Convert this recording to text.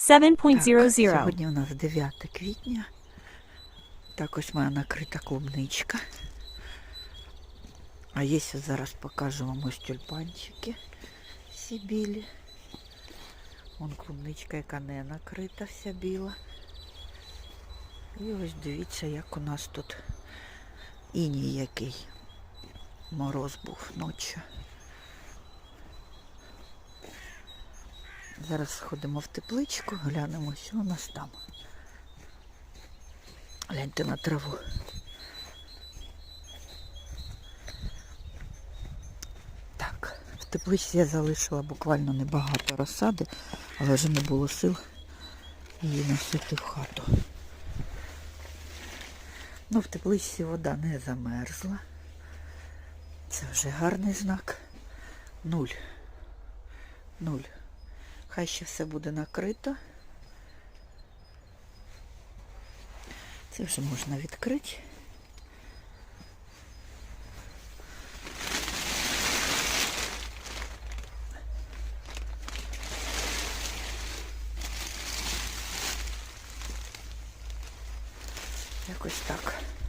7.00. Сьогодні у нас 9 квітня. Так ось моя накрита клубничка. А є зараз покажу вам ось тюльпанчики всі білі. Вон клубничка, яка не накрита, вся біла. І ось дивіться, як у нас тут іній який. Мороз був ночі. Зараз сходимо в тепличку, глянемо, що у нас там. Гляньте на траву. Так, в тепличці я залишила буквально небагато розсади, але вже не було сил її носити в хату. Ну, в тепличці вода не замерзла. Це вже гарний знак. Нуль. Нуль. Хай ще все буде накрито. Це вже можна відкрити. Якось так.